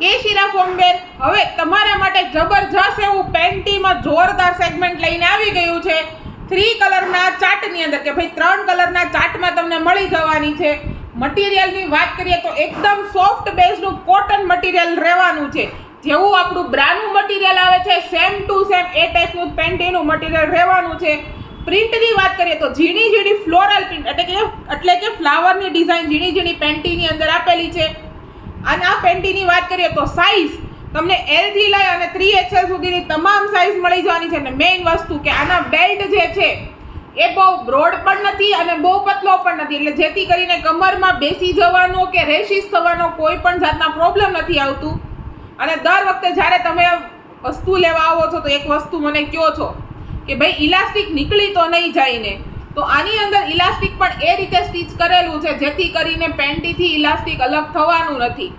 કે શિરા ફોમબેર હવે તમારા માટે જબરજસ્ત એવું પેન્ટીમાં જોરદાર સેગમેન્ટ લઈને આવી ગયું છે. થ્રી કલરના ચાર્ટની અંદર કે ભાઈ ત્રણ કલરના ચાર્ટમાં તમને મળી જવાની છે. મટીરિયલની વાત કરીએ તો એકદમ સોફ્ટ બેઝનું કોટન મટીરિયલ રહેવાનું છે. જેવું આપણું બ્રાનું મટીરિયલ આવે છે સેમ ટુ સેમ એ ટાઈપનું પેન્ટીનું મટીરિયલ રહેવાનું છે. પ્રિન્ટની વાત કરીએ તો ઝીણી ઝીણી ફ્લોરલ પ્રિન્ટ એટલે કે એટલે કે ફ્લાવરની ડિઝાઇન ઝીણી ઝીણી પેન્ટીની અંદર આપેલી છે. અને આ પેન્ટીની વાત કરીએ તો સાઇઝ તમને એલથી લઈ અને થ્રી એક્સએલ સુધીની તમામ સાઇઝ મળી જવાની છે. અને મેઇન વસ્તુ કે આના બેલ્ટ જે છે, એ બહુ બ્રોડ પણ નથી અને બહુ પતલો પણ નથી. એટલે જેથી કરીને કમરમાં બેસી જવાનો કે રેશિસ થવાનો કોઈ પણ જાતના પ્રોબ્લેમ નથી આવતું. અને દર વખતે જ્યારે તમે વસ્તુ લેવા આવો છો, તો એક વસ્તુ મને કહો છો કે ભાઈ, ઇલાસ્ટિક નીકળી તો નહીં જાય ને. તો આની અંદર ઇલાસ્ટિક પણ એ રીતે સ્ટીચ કરેલું છે, જેથી કરીને પેન્ટીથી ઇલાસ્ટિક અલગ થવાનું નથી.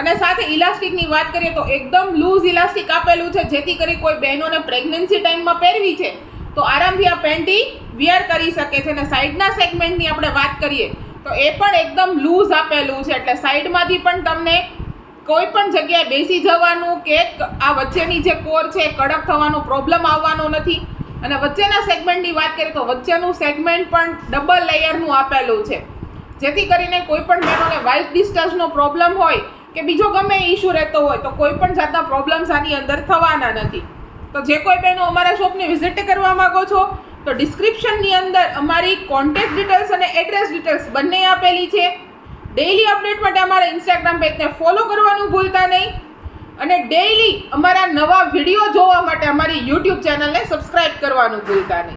અને સાથે ઇલાસ્ટિકની વાત કરીએ તો એકદમ લૂઝ ઇલાસ્ટિક આપેલું છે, જેથી કરી કોઈ બહેનોને પ્રેગ્નન્સી ટાઈમમાં પહેરવી છે, તો આરામથી આ પેન્ટી વિયર કરી શકે છે. અને સાઈડના સેગમેન્ટની આપણે વાત કરીએ, તો એ પણ એકદમ લૂઝ આપેલું છે, એટલે સાઈડમાંથી પણ તમને કોઈ પણ જગ્યાએ બેસી જવાનું કે આ વચ્ચેની જે કોર છે કડક થવાનો, પ્રોબ્લેમ આવવાનો નથી. અને વચ્ચેના સેગમેન્ટની વાત કરીએ તો વચ્ચેનું સેગમેન્ટ પણ ડબલ લેયરનું આપેલું છે. જેથી કરીને કોઈ પણ બહેનોને વાઇટ ડિસ્ટન્સનો પ્રોબ્લેમ હોય કે બીજો ગમે ઇશ્યુ રહેતો હોય તો કોઈ પણ જાતના પ્રોબ્લેમ્સ આની અંદર થવાના નથી. તો જે કોઈ બહેનો અમારા શોપની વિઝિટ કરવા માંગો છો, તો ડિસ્ક્રિપ્શનની અંદર અમારી કોન્ટેક્ટ ડિટેલ્સ અને એડ્રેસ ડિટેલ્સ બંને આપેલી છે. ડેઈલી અપડેટ માટે અમારા ઇન્સ્ટાગ્રામ પેજને ફોલો કરવાનું ભૂલતા નહીં. અને ડેઈલી અમારા નવા વીડિયો યુટ્યુબ ચેનલને સબસ્ક્રાઇબ કરવાનું ભૂલતા નહીં.